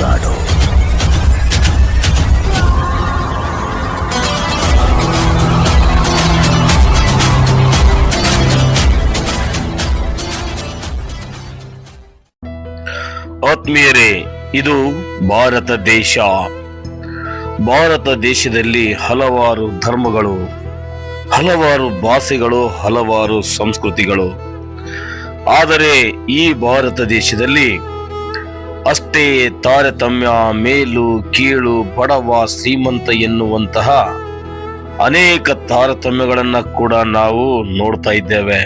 ಹೋರಾಡು ಆತ್ಮೀಯರೇ, ಇದು ಭಾರತ ದೇಶ. ಭಾರತ ದೇಶದಲ್ಲಿ ಹಲವಾರು ಧರ್ಮಗಳು, ಹಲವಾರು ಭಾಷೆಗಳು, ಹಲವಾರು ಸಂಸ್ಕೃತಿಗಳು. ಆದರೆ ಈ ಭಾರತ ದೇಶದಲ್ಲಿ ಅಷ್ಟೇ ತಾರತಮ್ಯ, ಮೇಲು, ಕೀಳು, ಬಡವ, ಶ್ರೀಮಂತ ಎನ್ನುವಂತಹ ಅನೇಕ ತಾರತಮ್ಯಗಳನ್ನ ಕೂಡ ನಾವು ನೋಡ್ತಾ ಇದ್ದೇವೆ.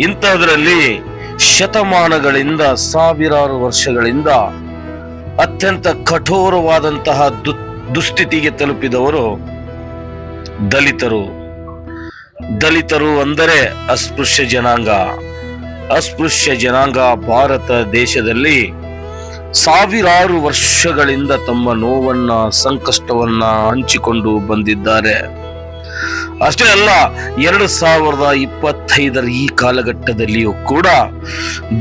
ಇಂಥದ್ರಲ್ಲಿ ಶತಮಾನಗಳಿಂದ, ಸಾವಿರಾರು ವರ್ಷಗಳಿಂದ ಅತ್ಯಂತ ಕಠೋರವಾದಂತಹ ದುಸ್ಥಿತಿಗೆ ತಲುಪಿದವರು ದಲಿತರು. ದಲಿತರು ಅಂದರೆ ಅಸ್ಪೃಶ್ಯ ಜನಾಂಗ. ಅಸ್ಪೃಶ್ಯ ಜನಾಂಗ ಭಾರತ ದೇಶದಲ್ಲಿ ಸಾವಿರಾರು ವರ್ಷಗಳಿಂದ ತಮ್ಮ ನೋವನ್ನ, ಸಂಕಷ್ಟವನ್ನ ಹಂಚಿಕೊಂಡು ಬಂದಿದ್ದಾರೆ. ಅಷ್ಟೇ ಅಲ್ಲ, ಎರಡು ಸಾವಿರದ ಇಪ್ಪತ್ತೈದರ ಈ ಕಾಲಘಟ್ಟದಲ್ಲಿಯೂ ಕೂಡ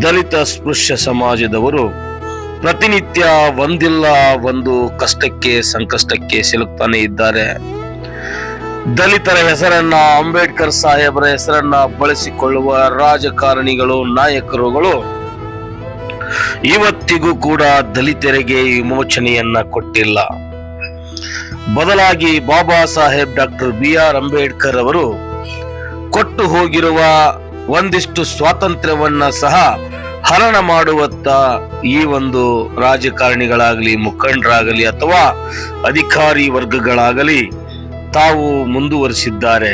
ದಲಿತ ಸ್ಪೃಶ್ಯ ಸಮಾಜದವರು ಪ್ರತಿನಿತ್ಯ ಒಂದಿಲ್ಲ, ಒಂದು ಕಷ್ಟಕ್ಕೆ, ಸಂಕಷ್ಟಕ್ಕೆ ಸಿಲುಕ್ತಾನೆ ಇದ್ದಾರೆ. ದಲಿತರ ಹೆಸರನ್ನ, ಅಂಬೇಡ್ಕರ್ ಸಾಹೇಬರ ಹೆಸರನ್ನ ಬಳಸಿಕೊಳ್ಳುವ ರಾಜಕಾರಣಿಗಳು, ನಾಯಕರುಗಳು ಇವತ್ತಿಗೂ ಕೂಡ ದಲಿತರಿಗೆ ವಿಮೋಚನೆಯನ್ನ ಕೊಟ್ಟಿಲ್ಲ. ಬದಲಾಗಿ Baba Saheb doctor B R Ambedkar ಅವರು ಕೊಟ್ಟು ಹೋಗಿರುವ ಒಂದಿಷ್ಟು ಸ್ವಾತಂತ್ರ್ಯವನ್ನ ಸಹ ಹರಣ ಮಾಡುವತ್ತ ಈ ಒಂದು ರಾಜಕಾರಣಿಗಳಾಗಲಿ, ಮುಖಂಡರಾಗಲಿ ಅಥವಾ ಅಧಿಕಾರಿ ವರ್ಗಗಳಾಗಲಿ ತಾವು ಮುಂದುವರಿಸಿದ್ದಾರೆ.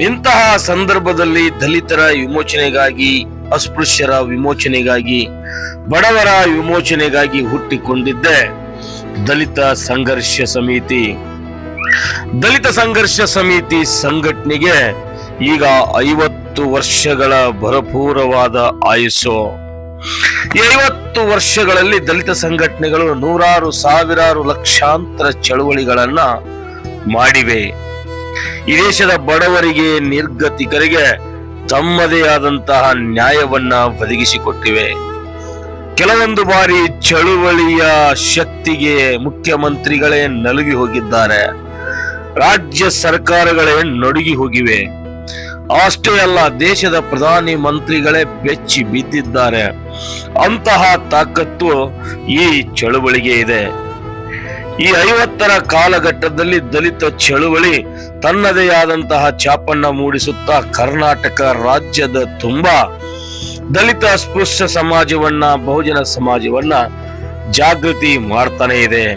ಇಂತಹ ಸಂದರ್ಭದಲ್ಲಿ ದಲಿತರ ವಿಮೋಚನೆಗಾಗಿ ಅಸ್ಪೃಶ್ಯರ ವಿಮೋಚನೆಗಾಗಿ, ಬಡವರ ವಿಮೋಚನೆಗಾಗಿ ಹುಟ್ಟಿಕೊಂಡಿದ್ದೆ. ದಲಿತ ಸಂಘರ್ಷ ಸಮಿತಿ. ದಲಿತ ಸಂಘರ್ಷ ಸಮಿತಿ ಸಂಘಟನೆಗೆ ಈಗ ಐವತ್ತು ವರ್ಷಗಳ ಭರಪೂರವಾದ ಆಯುಸ್ಸು. ಐವತ್ತು ವರ್ಷಗಳಲ್ಲಿ ದಲಿತ ಸಂಘಟನೆಗಳು ನೂರಾರು, ಸಾವಿರಾರು ಲಕ್ಷಾಂತರ ಚಳುವಳಿಗಳನ್ನ ಮಾಡಿವೆ. ಈ ದೇಶದ ಬಡವರಿಗೆ, ನಿರ್ಗತಿಕರಿಗೆ ತಮ್ಮದೇ ಆದಂತಹ ನ್ಯಾಯವನ್ನ ಒದಗಿಸಿಕೊಟ್ಟಿವೆ. ಕೆಲವೊಂದು ಬಾರಿ ಚಳುವಳಿಯ ಶಕ್ತಿಗೆ ಮುಖ್ಯಮಂತ್ರಿಗಳೇ ನಲುಗಿ ಹೋಗಿದ್ದಾರೆ. ರಾಜ್ಯ ಸರ್ಕಾರಗಳೇ ನಡುಗಿ ಹೋಗಿವೆ. ಅಷ್ಟೇ ಅಲ್ಲ, ದೇಶದ ಪ್ರಧಾನಿ ಮಂತ್ರಿಗಳೇ ಬೆಚ್ಚಿ ಬಿದ್ದಿದ್ದಾರೆ ಅಂತಹ ತಾಕತ್ತು ಈ ಚಳುವಳಿಗೆ ಇದೆ. ಈ ಐವತ್ತರ ಕಾಲಘಟ್ಟದಲ್ಲಿ ದಲಿತ ಚಳುವಳಿ ತನ್ನದೇ ಆದಂತಹ ಚಾಪನ್ನ ಮೂಡಿಸುತ್ತಾ ಕರ್ನಾಟಕ ರಾಜ್ಯದ ತುಂಬಾ ದಲಿತ ಅಸ್ಪೃಶ್ಯ ಸಮಾಜವನ್ನ, ಬಹುಜನ ಸಮಾಜವನ್ನ ಜಾಗೃತಿ ಮಾಡ್ತಾನೆ ಇದೆ.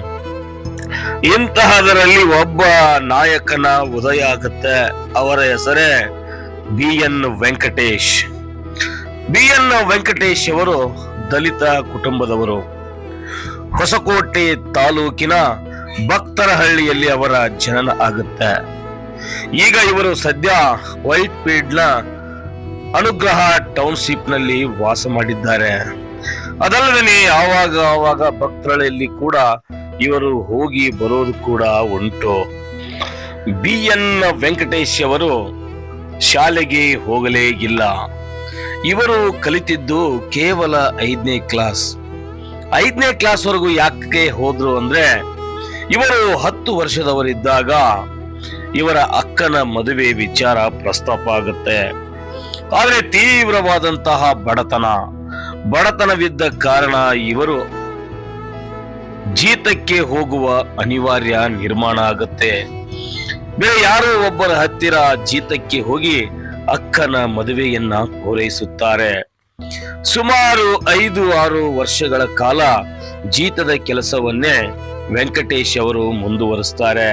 ಇಂತಹದರಲ್ಲಿ ಒಬ್ಬ ನಾಯಕನ ಉದಯ ಆಗುತ್ತೆ. ಅವರ ಹೆಸರೇ B N Venkatesh. B N Venkatesh ಅವರು ದಲಿತ ಕುಟುಂಬದವರು. ಹೊಸಕೋಟೆ ತಾಲೂಕಿನ ಭಕ್ತರಹಳ್ಳಿಯಲ್ಲಿ ಅವರ ಜನನ ಆಗುತ್ತೆ. ಈಗ ಇವರು ಸದ್ಯ ವೈಟ್ ಫೀಲ್ಡ್ನ ಅನುಗ್ರಹ ಟೌನ್ಶಿಪ್ನಲ್ಲಿ ವಾಸ ಮಾಡಿದ್ದಾರೆ. ಅದಲ್ಲದೆ ಆವಾಗ ಆವಾಗ ಭಕ್ತರಲ್ಲಿ ಕೂಡ ಇವರು ಹೋಗಿ ಬರೋದು ಕೂಡ ಉಂಟು. ಬಿ ಎನ್ ವೆಂಕಟೇಶ್ ಅವರು ಶಾಲೆಗೆ ಹೋಗಲೇ ಇಲ್ಲ. ಇವರು ಕಲಿತಿದ್ದು ಕೇವಲ ಐದನೇ ಕ್ಲಾಸ್. ಐದನೇ ಕ್ಲಾಸ್ ವರೆಗೂ ಯಾಕೆ ಹೋದ್ರು ಅಂದ್ರೆ, ಇವರು ಹತ್ತು ವರ್ಷದವರಿದ್ದಾಗ ಇವರ ಅಕ್ಕನ ಮದುವೆ ವಿಚಾರ ಪ್ರಸ್ತಾಪ ಆಗುತ್ತೆ. ಆದ್ರೆ ತೀವ್ರವಾದಂತಹ ಬಡತನ. ಬಡತನವಿದ್ದ ಕಾರಣ ಇವರು ಜೀತಕ್ಕೆ ಹೋಗುವ ಅನಿವಾರ್ಯ ನಿರ್ಮಾಣ ಆಗುತ್ತೆ. ಬೇರೆ ಯಾರೋ ಒಬ್ಬರ ಹತ್ತಿರ ಜೀತಕ್ಕೆ ಹೋಗಿ ಅಕ್ಕನ ಮದುವೆಯನ್ನ ಪೂರೈಸುತ್ತಾರೆ. ಸುಮಾರು ಐದು ಆರು ವರ್ಷಗಳ ಕಾಲ ಜೀತದ ಕೆಲಸವನ್ನೇ ವೆಂಕಟೇಶ್ ಅವರು ಮುಂದುವರಿಸ್ತಾರೆ.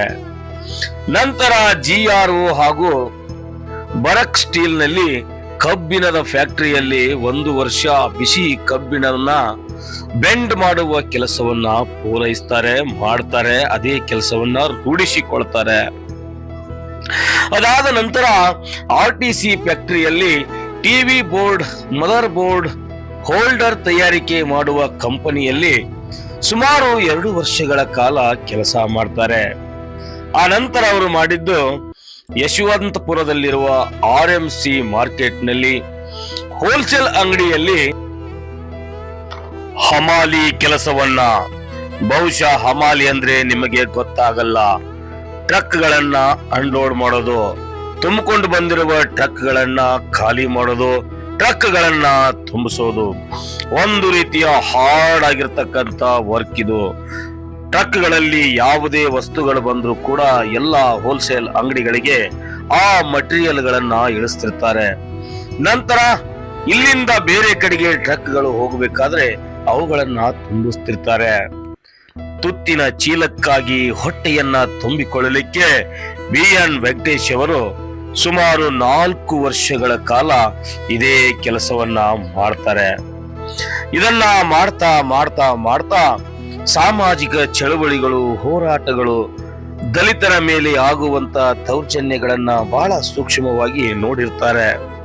ನಂತರ ಜಿ ಆರ್ ಹಾಗೂ ಬರಕ್ ಸ್ಟೀಲ್ನಲ್ಲಿ ಕಬ್ಬಿಣದ ಫ್ಯಾಕ್ಟರಿಯಲ್ಲಿ ಒಂದು ವರ್ಷ ಬಿಸಿ ಕಬ್ಬಿಣವನ್ನ ಬೆಂಡ್ ಮಾಡುವ ಕೆಲಸವನ್ನ ಪೂರೈಸ್ತಾರೆ, ಮಾಡ್ತಾರೆ, ಅದೇ ಕೆಲಸವನ್ನ ರೂಢಿಸಿಕೊಳ್ತಾರೆ. ಅದಾದ ನಂತರ R T C ಫ್ಯಾಕ್ಟರಿಯಲ್ಲಿ TV board, mother board, holder ತಯಾರಿಕೆ ಮಾಡುವ ಕಂಪನಿಯಲ್ಲಿ ಸುಮಾರು ಎರಡು ವರ್ಷಗಳ ಕಾಲ ಕೆಲಸ ಮಾಡ್ತಾರೆ. ಆ ನಂತರ ಅವರು ಮಾಡಿದ್ದು ಯಶವಂತಪುರದಲ್ಲಿರುವ ಆರ್ ಎಂ ಸಿ ಮಾರ್ಕೆಟ್ನಲ್ಲಿ ಹೋಲ್ಸೇಲ್ ಅಂಗಡಿಯಲ್ಲಿ ಹಮಾಲಿ ಕೆಲಸವನ್ನ. ಬಹುಶಃ ಹಮಾಲಿ ಅಂದ್ರೆ ನಿಮಗೆ ಗೊತ್ತಾಗಲ್ಲ. ಟ್ರಕ್ ಗಳನ್ನ ಅನ್ಲೋಡ್ ಮಾಡೋದು. ತುಂಬಿಕೊಂಡು ಬಂದಿರುವ ಟ್ರಕ್ ಗಳನ್ನ ಖಾಲಿ ಮಾಡೋದು ಟ್ರಕ್ ಗಳನ್ನ ತುಂಬಿಸೋದು, ಒಂದು ರೀತಿಯ ಹಾರ್ಡ್ ಆಗಿರ್ತಕ್ಕಂತ ವರ್ಕ್ ಇದು. ಟ್ರಕ್ಗಳಲ್ಲಿ ಯಾವುದೇ ವಸ್ತುಗಳು ಬಂದರೂ ಕೂಡ ಎಲ್ಲ ಹೋಲ್ಸೇಲ್ ಅಂಗಡಿಗಳಿಗೆ ಆ ಮಟೀರಿಯಲ್ ಗಳನ್ನ ಇಳಿಸ್ತಿರ್ತಾರೆ. ನಂತರ ಇಲ್ಲಿಂದ ಬೇರೆ ಕಡೆಗೆ ಟ್ರಕ್ಗಳು ಹೋಗಬೇಕಾದ್ರೆ ಅವುಗಳನ್ನ ತುಂಬಿಸ್ತಿರ್ತಾರೆ. ತುತ್ತಿನ ಚೀಲಕ್ಕಾಗಿ ಹೊಟ್ಟೆಯನ್ನ ತುಂಬಿಕೊಳ್ಳಲಿಕ್ಕೆ ಬಿ ಎನ್ ವೆಂಕಟೇಶ್ ಅವರು ಸುಮಾರು ನಾಲ್ಕು ವರ್ಷಗಳ ಕಾಲ ಇದೇ ಕೆಲಸವನ್ನ ಮಾಡ್ತಾರೆ. ಇದನ್ನ ಮಾಡ್ತಾ ಮಾಡ್ತಾ ಮಾಡ್ತಾ ಸಾಮಾಜಿಕ ಚಳವಳಿಗಳು, ಹೋರಾಟಗಳು, ದಲಿತರ ಮೇಲೆ ಆಗುವಂತ ದೌರ್ಜನ್ಯಗಳನ್ನ ಬಹಳ ಸೂಕ್ಷ್ಮವಾಗಿ ನೋಡಿರ್ತಾರೆ.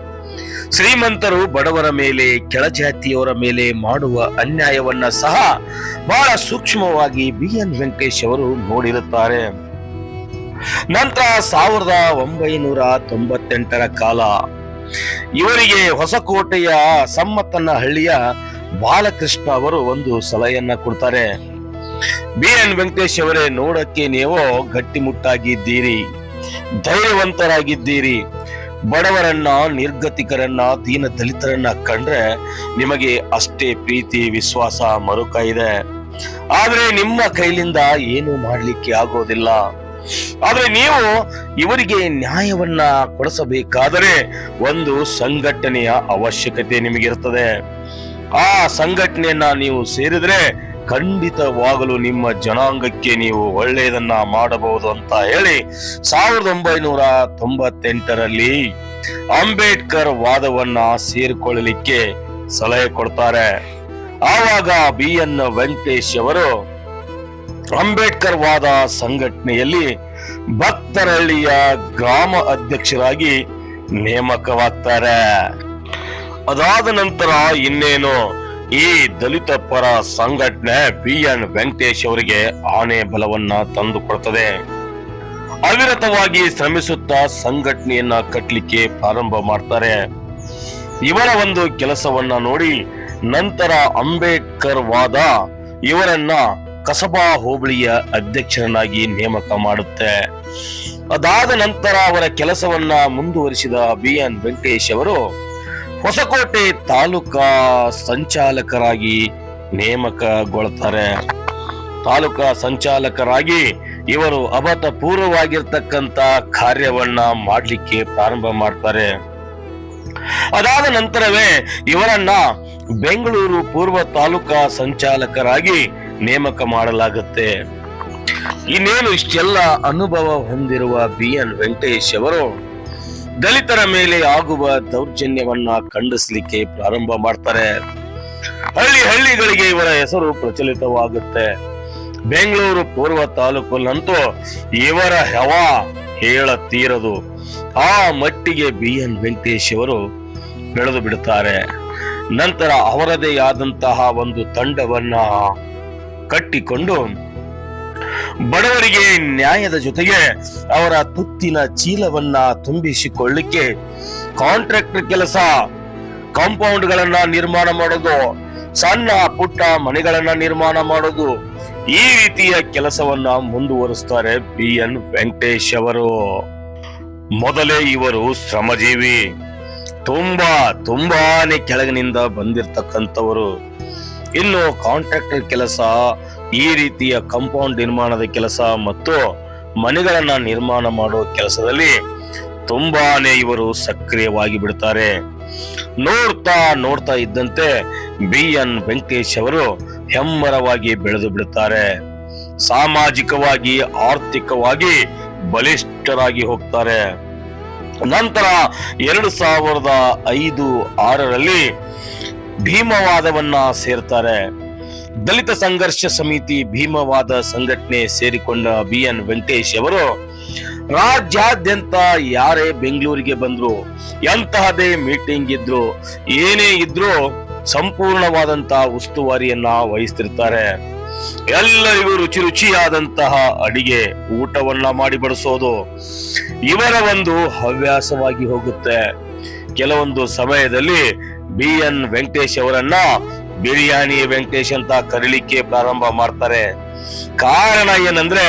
ಶ್ರೀಮಂತರು ಬಡವರ ಮೇಲೆ, ಕೆಳಜಾತಿಯವರ ಮೇಲೆ ಮಾಡುವ ಅನ್ಯಾಯವನ್ನ ಸಹ ಬಹಳ ಸೂಕ್ಷ್ಮವಾಗಿ ಬಿ ಎನ್ ವೆಂಕಟೇಶ್ ಅವರು ನೋಡಿರುತ್ತಾರೆ. ನಂತರ ಸಾವಿರದ ಒಂಬೈನೂರ ತೊಂಬತ್ತೆಂಟರ ಕಾಲ ಇವರಿಗೆ ಹೊಸಕೋಟೆಯ ಸಮ್ಮತ್ತನ ಹಳ್ಳಿಯ ಬಾಲಕೃಷ್ಣ ಅವರು ಒಂದು ಸಲಹೆಯನ್ನ ಕೊಡ್ತಾರೆ. ಬಿ ಎನ್ ವೆಂಕಟೇಶ್ ಅವರೇ, ನೋಡಕ್ಕೆ ನೀವು ಗಟ್ಟಿಮುಟ್ಟಾಗಿದ್ದೀರಿ, ಧೈರ್ಯವಂತರಾಗಿದ್ದೀರಿ, ಬಡವರನ್ನ, ನಿರ್ಗತಿಕರನ್ನ, ದೀನ ದಲಿತರನ್ನ ಕಂಡ್ರೆ ನಿಮಗೆ ಅಷ್ಟೇ ಪ್ರೀತಿ, ವಿಶ್ವಾಸ ಮರುಕ ಇದೆ ಆದ್ರೆ ನಿಮ್ಮ ಕೈಲಿಂದ ಏನು ಮಾಡ್ಲಿಕ್ಕೆ ಆಗೋದಿಲ್ಲ. ಆದ್ರೆ ನೀವು ಇವರಿಗೆ ನ್ಯಾಯವನ್ನ ಕೊಡಿಸಬೇಕಾದರೆ ಒಂದು ಸಂಘಟನೆಯ ಅವಶ್ಯಕತೆ ನಿಮಗಿರ್ತದೆ ಆ ಸಂಘಟನೆಯನ್ನ ನೀವು ಸೇರಿದ್ರೆ ಖಂಡಿತವಾಗಲು ನಿಮ್ಮ ಜನಾಂಗಕ್ಕೆ ನೀವು ಒಳ್ಳೆಯದನ್ನ ಮಾಡಬಹುದು ಅಂತ ಹೇಳಿ ಸಾವಿರದ ಒಂಬೈನೂರ ತೊಂಬತ್ತೆಂಟರಲ್ಲಿ ಅಂಬೇಡ್ಕರ್ ವಾದವನ್ನ ಸೇರಿಕೊಳ್ಳಲಿಕ್ಕೆ ಸಲಹೆ ಕೊಡ್ತಾರೆ. ಆವಾಗ ಬಿ ಎನ್ ವೆಂಕಟೇಶ್ ಅವರು ಅಂಬೇಡ್ಕರ್ ವಾದ ಸಂಘಟನೆಯಲ್ಲಿ ಭಕ್ತರಹಳ್ಳಿಯ ಗ್ರಾಮ ಅಧ್ಯಕ್ಷರಾಗಿ ನೇಮಕವಾಗ್ತಾರೆ. ಅದಾದ ನಂತರ ಇನ್ನೇನು? ಈ ದಲಿತ ಪರ ಸಂಘಟನೆ ಬಿ ಎನ್ ವೆಂಕಟೇಶ್ ಅವರಿಗೆ ಆನೆ ಬಲವನ್ನ ತಂದುಕೊಡ್ತದೆ. ಅವಿರತವಾಗಿ ಶ್ರಮಿಸುತ್ತಾ ಸಂಘಟನೆಯನ್ನ ಕಟ್ಟಲಿಕ್ಕೆ ಪ್ರಾರಂಭ ಮಾಡ್ತಾರೆ. ಇವರ ಒಂದು ಕೆಲಸವನ್ನ ನೋಡಿ ನಂತರ ಅಂಬೇಡ್ಕರ್ ವಾದ ಇವರನ್ನ ಕಸಬಾ ಹೋಬಳಿಯ ಅಧ್ಯಕ್ಷರನ್ನಾಗಿ ನೇಮಕ ಮಾಡುತ್ತೆ. ಅದಾದ ನಂತರ ಅವರ ಕೆಲಸವನ್ನ ಮುಂದುವರಿಸಿದ ಬಿ ಎನ್ ವೆಂಕಟೇಶ್ ಅವರು ಹೊಸಕೋಟೆ ತಾಲೂಕಾ ಸಂಚಾಲಕರಾಗಿ ನೇಮಕಗೊಳ್ತಾರೆ. ತಾಲೂಕಾ ಸಂಚಾಲಕರಾಗಿ ಇವರು ಅಭೂತಪೂರ್ವವಾಗಿರ್ತಕ್ಕಂತ ಕಾರ್ಯವನ್ನ ಮಾಡಲಿಕ್ಕೆ ಪ್ರಾರಂಭ ಮಾಡ್ತಾರೆ. ಅದಾದ ನಂತರವೇ ಇವರನ್ನ ಬೆಂಗಳೂರು ಪೂರ್ವ ತಾಲೂಕಾ ಸಂಚಾಲಕರಾಗಿ ನೇಮಕ ಮಾಡಲಾಗುತ್ತೆ. ಇನ್ನೇನು ಇಷ್ಟೆಲ್ಲ ಅನುಭವ ಹೊಂದಿರುವ ಬಿ ಎನ್ ವೆಂಕಟೇಶ್ ಅವರು, ದಲಿತರ ಮೇಲೆ ಆಗುವ ದೌರ್ಜನ್ಯವನ್ನ ಖಂಡಿಸಲಿಕ್ಕೆ ಪ್ರಾರಂಭ ಮಾಡ್ತಾರೆ. ಹಳ್ಳಿ ಹಳ್ಳಿಗಳಿಗೆ ಇವರ ಹೆಸರು ಪ್ರಚಲಿತವಾಗುತ್ತೆ. ಬೆಂಗಳೂರು, ಪೂರ್ವ ತಾಲೂಕಲ್ಲಂತೂ ಇವರ ಹೆವ ಹೇಳ ತೀರದು. ಆ ಮಟ್ಟಿಗೆ ಬಿ ಎನ್ ವೆಂಕಟೇಶ್ ಅವರು ಬೆಳೆದು ಬಿಡುತ್ತಾರೆ ನಂತರ ಅವರದೇ ಆದಂತಹ ಒಂದು ತಂಡವನ್ನ ಕಟ್ಟಿಕೊಂಡು ಬಡವರಿಗೆ ನ್ಯಾಯದ ಜೊತೆಗೆ ಅವರ ತುತ್ತಿನ ಚೀಲವನ್ನ ತುಂಬಿಸಿಕೊಳ್ಳಿಕ್ಕೆ ಕಾಂಟ್ರಾಕ್ಟರ್ ಕೆಲಸ ಕಾಂಪೌಂಡ್ ಗಳನ್ನ ನಿರ್ಮಾಣ ಮಾಡೋದು, ಸಣ್ಣ ಪುಟ್ಟ ಮನೆಗಳನ್ನ ನಿರ್ಮಾಣ ಮಾಡೋದು, ಈ ರೀತಿಯ ಕೆಲಸವನ್ನ ಮುಂದುವರಿಸ್ತಾರೆ ಬಿ ಎನ್ ವೆಂಕಟೇಶ್ ಅವರು. ಮೊದಲೇ ಇವರು ಶ್ರಮಜೀವಿ, ತುಂಬಾ ತುಂಬಾನೇ ಕೆಳಗಿನಿಂದ ಬಂದಿರತಕ್ಕಂಥವರು. ಇನ್ನು ಕಾಂಟ್ರಾಕ್ಟರ್ ಕೆಲಸ, ಈ ರೀತಿಯ ಕಾಂಪೌಂಡ್ ನಿರ್ಮಾಣದ ಕೆಲಸ ಮತ್ತು ಮನೆಗಳನ್ನ ನಿರ್ಮಾಣ ಮಾಡುವ ಕೆಲಸದಲ್ಲಿ ತುಂಬಾನೇ ಇವರು ಸಕ್ರಿಯವಾಗಿ ಬಿಡ್ತಾರೆ. ನೋಡ್ತಾ ನೋಡ್ತಾ ಇದ್ದಂತೆ ಬಿ ಎನ್ ವೆಂಕಟೇಶ್ ಅವರು ಹೆಮ್ಮರವಾಗಿ ಬೆಳೆದು ಬಿಡುತ್ತಾರೆ ಸಾಮಾಜಿಕವಾಗಿ, ಆರ್ಥಿಕವಾಗಿ ಬಲಿಷ್ಠರಾಗಿ ಹೋಗ್ತಾರೆ. ನಂತರ ಎರಡು ಸಾವಿರದ ಐದು ಆರರಲ್ಲಿ ಭೀಮವಾದವನ್ನ ಸೇರ್ತಾರೆ. ದಲಿತ ಸಂಘರ್ಷ ಸಮಿತಿ ಭೀಮವಾದ ಸಂಘಟನೆ ಸೇರಿಕೊಂಡ ಬಿ ಎನ್ ವೆಂಕಟೇಶ್ ಅವರು, ರಾಜ್ಯಾದ್ಯಂತ ಯಾರೇ ಬೆಂಗಳೂರಿಗೆ ಬಂದ್ರು, ಎಂತಹದೇ ಮೀಟಿಂಗ್ ಇದ್ರು, ಏನೇ ಇದ್ರೂ ಸಂಪೂರ್ಣವಾದಂತಹ ಉಸ್ತುವಾರಿಯನ್ನ ವಹಿಸ್ತಿರ್ತಾರೆ. ಎಲ್ಲರಿಗೂ ರುಚಿ ರುಚಿಯಾದಂತಹ ಅಡಿಗೆ, ಊಟವನ್ನ ಮಾಡಿ ಬಡಿಸೋದು, ಇವರ ಒಂದು ಹವ್ಯಾಸವಾಗಿ ಹೋಗುತ್ತೆ. ಕೆಲವೊಂದು ಸಮಯದಲ್ಲಿ ಬಿ ಎನ್ ವೆಂಕಟೇಶ್ ಅವರನ್ನ ಬಿರಿಯಾನಿ ವೆಂಕಟೇಶ್ ಅಂತ ಕರೀಲಿಕ್ಕೆ ಪ್ರಾರಂಭ ಮಾಡ್ತಾರೆ. ಕಾರಣ ಏನಂದ್ರೆ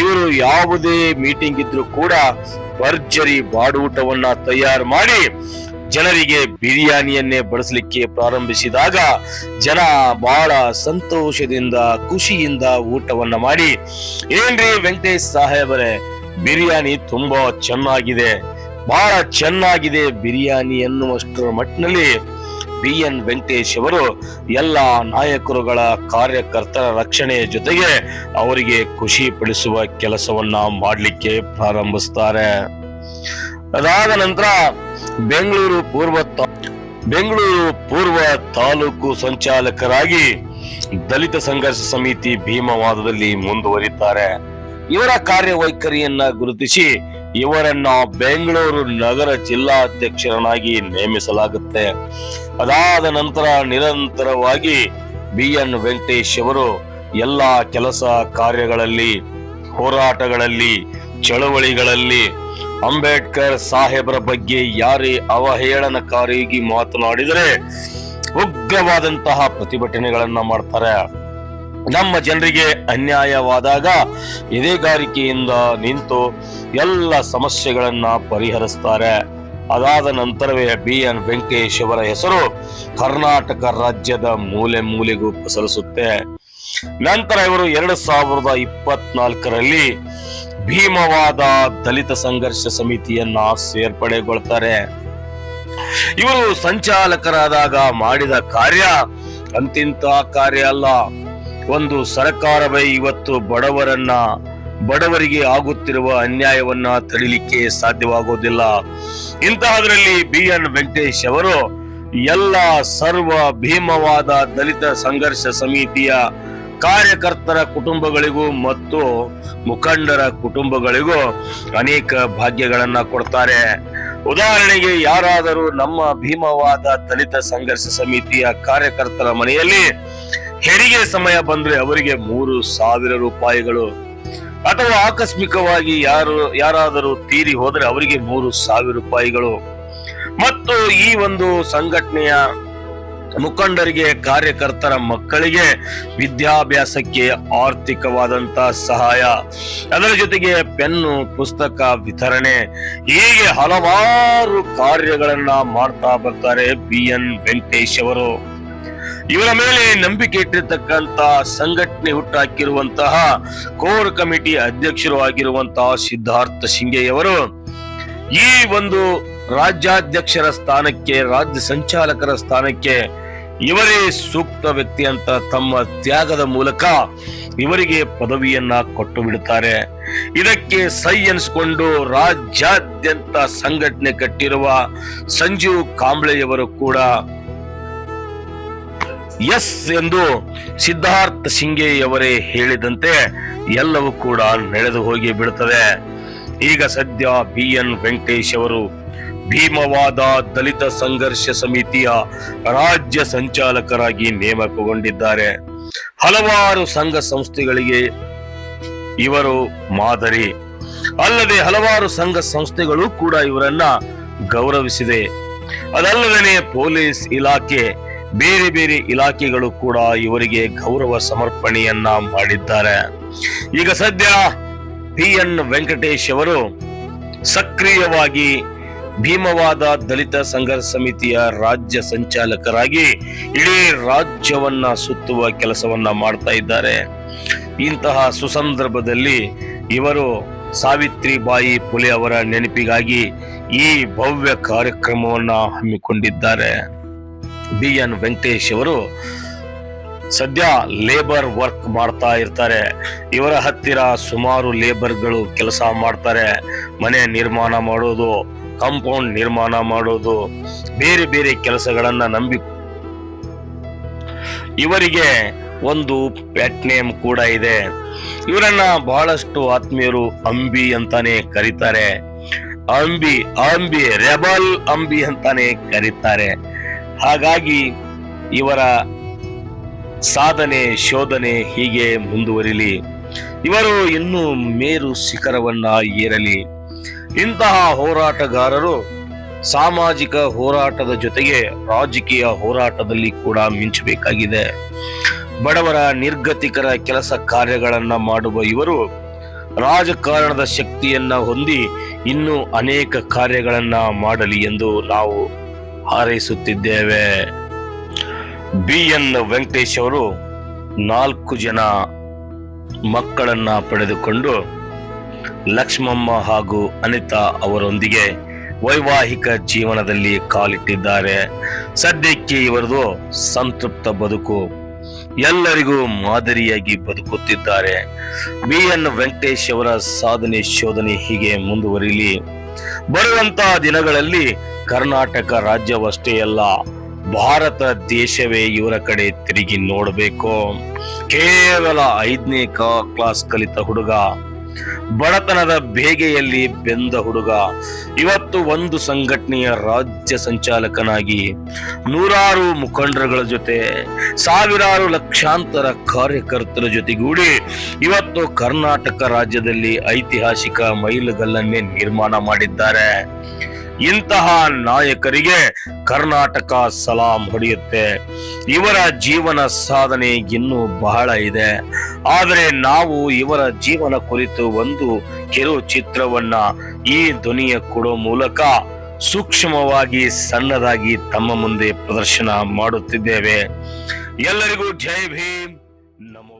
ಇವರು ಯಾವುದೇ ಮೀಟಿಂಗ್ ಇದ್ರೂ ಕೂಡ ಭರ್ಜರಿ ಬಾಡೂಟವನ್ನ ತಯಾರು ಮಾಡಿ ಜನರಿಗೆ ಬಿರಿಯಾನಿಯನ್ನೇ ಬಳಸಲಿಕ್ಕೆ ಪ್ರಾರಂಭಿಸಿದಾಗ ಜನ ಬಹಳ ಸಂತೋಷದಿಂದ, ಖುಷಿಯಿಂದ ಊಟವನ್ನ ಮಾಡಿ, ಏನ್ರಿ ವೆಂಕಟೇಶ್ ಸಾಹೇಬರೇ, ಬಿರಿಯಾನಿ ತುಂಬಾ ಚೆನ್ನಾಗಿದೆ, ಬಹಳ ಚೆನ್ನಾಗಿದೆ ಬಿರಿಯಾನಿ ಎನ್ನುವಷ್ಟರ ಮಟ್ಟಿನಲ್ಲಿ ಬಿ ಎನ್ ವೆಂಕಟೇಶ್ ಅವರು ಎಲ್ಲ ನಾಯಕರುಗಳ ಕಾರ್ಯಕರ್ತರ ರಕ್ಷಣೆಯ ಜೊತೆಗೆ ಅವರಿಗೆ ಖುಷಿ ಪಡಿಸುವ ಕೆಲಸವನ್ನ ಮಾಡಲಿಕ್ಕೆ ಪ್ರಾರಂಭಿಸ್ತಾರೆ. ಅದಾದ ನಂತರ ಬೆಂಗಳೂರು ಪೂರ್ವ ಬೆಂಗಳೂರು ಪೂರ್ವ ತಾಲೂಕು ಸಂಚಾಲಕರಾಗಿ ದಲಿತ ಸಂಘರ್ಷ ಸಮಿತಿ ಭೀಮವಾದದಲ್ಲಿ ಮುಂದುವರಿತಾರೆ. ಇವರ ಕಾರ್ಯವೈಖರಿಯನ್ನ ಗುರುತಿಸಿ ಇವರನ್ನ ಬೆಂಗಳೂರು ನಗರ ಜಿಲ್ಲಾಧ್ಯಕ್ಷರನ್ನಾಗಿ ನೇಮಿಸಲಾಗುತ್ತೆ. ಅದಾದ ನಂತರ ನಿರಂತರವಾಗಿ ಬಿ ಎನ್ ವೆಂಕಟೇಶ್ ಅವರು ಎಲ್ಲ ಕೆಲಸ ಕಾರ್ಯಗಳಲ್ಲಿ, ಹೋರಾಟಗಳಲ್ಲಿ, ಚಳವಳಿಗಳಲ್ಲಿ ಅಂಬೇಡ್ಕರ್ ಸಾಹೇಬರ ಬಗ್ಗೆ ಯಾರೇ ಅವಹೇಳನಕಾರಿಯಾಗಿ ಮಾತನಾಡಿದರೆ ಉಗ್ರವಾದಂತಹ ಪ್ರತಿಭಟನೆಗಳನ್ನ ಮಾಡ್ತಾರೆ. ನಮ್ಮ ಜನರಿಗೆ ಅನ್ಯಾಯವಾದಾಗ ಎದೆಗಾರಿಕೆಯಿಂದ ನಿಂತು ಎಲ್ಲ ಸಮಸ್ಯೆಗಳನ್ನ ಪರಿಹರಿಸ್ತಾರೆ. ಅದಾದ ನಂತರವೇ ಬಿ ಎನ್ ವೆಂಕಟೇಶ್ ಅವರ ಹೆಸರು ಕರ್ನಾಟಕ ರಾಜ್ಯದ ಮೂಲೆ ಮೂಲೆಗೂ ಪಸರಿಸುತ್ತೆ. ನಂತರ ಇವರು ಎರಡು ಸಾವಿರದ ಇಪ್ಪತ್ನಾಲ್ಕರಲ್ಲಿ ಭೀಮವಾದ ದಲಿತ ಸಂಘರ್ಷ ಸಮಿತಿಯನ್ನ ಸೇರ್ಪಡೆಗೊಳ್ತಾರೆ. ಇವರು ಸಂಚಾಲಕರಾದಾಗ ಮಾಡಿದ ಕಾರ್ಯ ಅಂತಿಂತ ಕಾರ್ಯ ಅಲ್ಲ. ಒಂದು ಸರ್ಕಾರವೇ ಇವತ್ತು ಬಡವರನ್ನ, ಬಡವರಿಗೆ ಆಗುತ್ತಿರುವ ಅನ್ಯಾಯವನ್ನ ತಡಿಲಿಕ್ಕೆ ಸಾಧ್ಯವಾಗುವುದಿಲ್ಲ ಇಂತಹದ್ರಲ್ಲಿ ಬಿ ಎನ್ ವೆಂಕಟೇಶ್ ಅವರು, ಎಲ್ಲ ಸರ್ವ ಭೀಮವಾದ ದಲಿತ ಸಂಘರ್ಷ ಸಮಿತಿಯ ಕಾರ್ಯಕರ್ತರ ಕುಟುಂಬಗಳಿಗೂ ಮತ್ತು ಮುಖಂಡರ ಕುಟುಂಬಗಳಿಗೂ ಅನೇಕ ಭಾಗ್ಯಗಳನ್ನ ಕೊಡ್ತಾರೆ. ಉದಾಹರಣೆಗೆ ಯಾರಾದರೂ ನಮ್ಮ ಭೀಮವಾದ ದಲಿತ ಸಂಘರ್ಷ ಸಮಿತಿಯ ಕಾರ್ಯಕರ್ತರ ಮನೆಯಲ್ಲಿ ಹೆರಿಗೆ ಸಮಯ ಬಂದ್ರೆ ಅವರಿಗೆ ಮೂರು ಸಾವಿರ ರೂಪಾಯಿಗಳು. ಅಥವಾ ಆಕಸ್ಮಿಕವಾಗಿ ಯಾರು, ಯಾರಾದರೂ ತೀರಿ ಹೋದರೆ ಅವರಿಗೆ ಮೂರು ಸಾವಿರ ರೂಪಾಯಿಗಳು. ಮತ್ತು ಈ ಒಂದು ಸಂಘಟನೆಯ ಮುಖಂಡರಿಗೆ, ಕಾರ್ಯಕರ್ತರ ಮಕ್ಕಳಿಗೆ ವಿದ್ಯಾಭ್ಯಾಸಕ್ಕೆ ಆರ್ಥಿಕವಾದಂತ ಸಹಾಯ. ಅದರ ಜೊತೆಗೆ ಪೆನ್ನು, ಪುಸ್ತಕ ವಿತರಣೆ. ಹೀಗೆ ಹಲವಾರು ಕಾರ್ಯಗಳನ್ನ ಮಾಡ್ತಾ ಬರ್ತಾರೆ ಬಿ ಎನ್ ವೆಂಕಟೇಶ್ ಅವರು. ಇವರ ಮೇಲೆ ನಂಬಿಕೆ ಇಟ್ಟಿರ್ತಕ್ಕಂತ ಸಂಘಟನೆ ಹುಟ್ಟಾಕಿರುವಂತಹ ಕೋರ್ ಕಮಿಟಿ ಅಧ್ಯಕ್ಷರು ಆಗಿರುವಂತಹ ಸಿದ್ಧಾರ್ಥ ಶಿಂಗೆಯವರು ಈ ಒಂದು ರಾಜ್ಯಾಧ್ಯಕ್ಷರ ಸ್ಥಾನಕ್ಕೆ, ರಾಜ್ಯ ಸಂಚಾಲಕರ ಸ್ಥಾನಕ್ಕೆ ಇವರೇ ಸೂಕ್ತ ವ್ಯಕ್ತಿ ಅಂತ ತಮ್ಮ ತ್ಯಾಗದ ಮೂಲಕ ಇವರಿಗೆ ಪದವಿಯನ್ನ ಕೊಟ್ಟು ಬಿಡುತ್ತಾರೆ. ಇದಕ್ಕೆ ಸೈ ಎನಿಸಿಕೊಂಡು ರಾಜ್ಯಾದ್ಯಂತ ಸಂಘಟನೆ ಕಟ್ಟಿರುವ ಸಂಜೀವ್ ಕಾಂಬ್ಳೆಯವರು ಕೂಡ ಎಸ್ ಎಂದು ಸಿದ್ಧಾರ್ಥ ಸಿಂಗೆಯವರೇ ಹೇಳಿದಂತೆ ಎಲ್ಲವೂ ಕೂಡ ನಡೆದು ಹೋಗಿ ಬಿಡುತ್ತದೆ. ಈಗ ಸದ್ಯ ಬಿ ಎನ್ ವೆಂಕಟೇಶ್ ಅವರು ಭೀಮವಾದ ದಲಿತ ಸಂಘರ್ಷ ಸಮಿತಿಯ ರಾಜ್ಯ ಸಂಚಾಲಕರಾಗಿ ನೇಮಕಗೊಂಡಿದ್ದಾರೆ. ಹಲವಾರು ಸಂಘ ಸಂಸ್ಥೆಗಳಿಗೆ ಇವರು ಮಾದರಿ. ಅಲ್ಲದೆ ಹಲವಾರು ಸಂಘ ಸಂಸ್ಥೆಗಳು ಕೂಡ ಇವರನ್ನ ಗೌರವಿಸಿದೆ. ಅದಲ್ಲದೆ ಪೊಲೀಸ್ ಇಲಾಖೆ ಬೇರೆ ಬೇರೆ ಇಲಾಖೆಗಳು ಕೂಡ ಇವರಿಗೆ ಗೌರವ ಸಮರ್ಪಣೆಯನ್ನ ಮಾಡಿದ್ದಾರೆ. ಈಗ ಸದ್ಯ ಪಿ ಎನ್ ವೆಂಕಟೇಶ್ ಅವರು ಸಕ್ರಿಯವಾಗಿ ಭೀಮವಾದ ದಲಿತ ಸಂಘರ್ಷ ಸಮಿತಿಯ ರಾಜ್ಯ ಸಂಚಾಲಕರಾಗಿ ಇಡೀ ರಾಜ್ಯವನ್ನ ಸುತ್ತುವ ಕೆಲಸವನ್ನ ಮಾಡ್ತಾ ಇದ್ದಾರೆ. ಇಂತಹ ಸುಸಂದರ್ಭದಲ್ಲಿ ಇವರು ಸಾವಿತ್ರಿಬಾಯಿ ಪುಲೆ ಅವರ ನೆನಪಿಗಾಗಿ ಈ ಭವ್ಯ ಕಾರ್ಯಕ್ರಮವನ್ನ ಹಮ್ಮಿಕೊಂಡಿದ್ದಾರೆ. ಬಿ ಎನ್ ವೆಂಕಟೇಶ್ ಅವರು ಸದ್ಯ ಲೇಬರ್ ವರ್ಕ್ ಮಾಡ್ತಾ ಇರ್ತಾರೆ. ಇವರ ಹತ್ತಿರ ಸುಮಾರು ಲೇಬರ್ಗಳು ಕೆಲಸ ಮಾಡ್ತಾರೆ. ಮನೆ ನಿರ್ಮಾಣ ಮಾಡೋದು, ಕಾಂಪೌಂಡ್ ನಿರ್ಮಾಣ ಮಾಡೋದು, ಬೇರೆ ಬೇರೆ ಕೆಲಸಗಳನ್ನ ನಂಬಿ ಇವರಿಗೆ ಒಂದು ಪ್ಯಾಟ್ ನೇಮ್ ಕೂಡ ಇದೆ. ಇವರನ್ನ ಬಹಳಷ್ಟು ಆತ್ಮೀಯರು ಅಂಬಿ ಅಂತಾನೆ ಕರೀತಾರೆ. ಅಂಬಿ ಅಂಬಿ, ರೆಬಲ್ ಅಂಬಿ ಅಂತಾನೆ ಕರೀತಾರೆ. ಹಾಗಾಗಿ ಇವರ ಸಾಧನೆ, ಶೋಧನೆ ಹೀಗೆ ಮುಂದುವರಿಲಿ. ಇವರು ಇನ್ನೂ ಮೇರು ಶಿಖರವನ್ನ ಏರಲಿ. ಇಂತಹ ಹೋರಾಟಗಾರರು ಸಾಮಾಜಿಕ ಹೋರಾಟದ ಜೊತೆಗೆ ರಾಜಕೀಯ ಹೋರಾಟದಲ್ಲಿ ಕೂಡ ಮಿಂಚಬೇಕಾಗಿದೆ. ಬಡವರ ನಿರ್ಗತಿಕರ ಕೆಲಸ ಕಾರ್ಯಗಳನ್ನ ಮಾಡುವ ಇವರು ರಾಜಕಾರಣದ ಶಕ್ತಿಯನ್ನ ಹೊಂದಿ ಇನ್ನೂ ಅನೇಕ ಕಾರ್ಯಗಳನ್ನ ಮಾಡಲಿ ಎಂದು ನಾವು ಹಾರೈಸುತ್ತಿದ್ದೇವೆ. ಬಿ ಎನ್ ವೆಂಕಟೇಶ್ ಅವರು ನಾಲ್ಕು ಜನ ಮಕ್ಕಳನ್ನ ಪಡೆದುಕೊಂಡು ಲಕ್ಷ್ಮಮ್ಮ ಹಾಗೂ ಅನಿತಾ ಅವರೊಂದಿಗೆ ವೈವಾಹಿಕ ಜೀವನದಲ್ಲಿ ಕಾಲಿಟ್ಟಿದ್ದಾರೆ. ಸದ್ಯಕ್ಕೆ ಇವರದು ಸಂತೃಪ್ತ ಬದುಕು. ಎಲ್ಲರಿಗೂ ಮಾದರಿಯಾಗಿ ಬದುಕುತ್ತಿದ್ದಾರೆ. ಬಿ ಎನ್ ವೆಂಕಟೇಶ್ ಅವರ ಸಾಧನೆ ಶೋಧನೆ ಹೀಗೆ ಮುಂದುವರಿಲಿ. ಬರುವಂತಹ ದಿನಗಳಲ್ಲಿ ಕರ್ನಾಟಕ ರಾಜ್ಯವಷ್ಟೇ ಅಲ್ಲ, ಭಾರತ ದೇಶವೇ ಇವರ ಕಡೆ ತಿರುಗಿ ನೋಡಬೇಕು. ಕೇವಲ ಐದನೇ ಕ್ಲಾಸ್ ಕಲಿತ ಹುಡುಗ, ಬಡತನದ ಬೇಗೆಯಲ್ಲಿ ಬೆಂದ ಹುಡುಗ, ಇವತ್ತು ಒಂದು ಸಂಘಟನೆಯ ರಾಜ್ಯ ಸಂಚಾಲಕನಾಗಿ ನೂರಾರು ಮುಖಂಡರುಗಳ ಜೊತೆ, ಸಾವಿರಾರು ಲಕ್ಷಾಂತರ ಕಾರ್ಯಕರ್ತರ ಜೊತೆಗೂಡಿ ಇವತ್ತು ಕರ್ನಾಟಕ ರಾಜ್ಯದಲ್ಲಿ ಐತಿಹಾಸಿಕ ಮೈಲುಗಲ್ಲನ್ನೇ ನಿರ್ಮಾಣ ಮಾಡಿದ್ದಾರೆ. ಇಂತಹ ನಾಯಕರಿಗೆ ಕರ್ನಾಟಕ ಸಲಾಂ ಹೊಡೆಯುತ್ತೆ. ಇವರ ಜೀವನ ಸಾಧನೆ ಇನ್ನೂ ಬಹಳ ಇದೆ. ಆದರೆ ನಾವು ಇವರ ಜೀವನ ಕುರಿತು ಒಂದು ಕಿರು ಚಿತ್ರವನ್ನ ಈ ಧ್ವನಿಯ ಕೊಡೋ ಮೂಲಕ ಸೂಕ್ಷ್ಮವಾಗಿ ಸಣ್ಣದಾಗಿ ತಮ್ಮ ಮುಂದೆ ಪ್ರದರ್ಶನ ಮಾಡುತ್ತಿದ್ದೇವೆ. ಎಲ್ಲರಿಗೂ ಜೈ ಭೀಮ್. ನಮೋ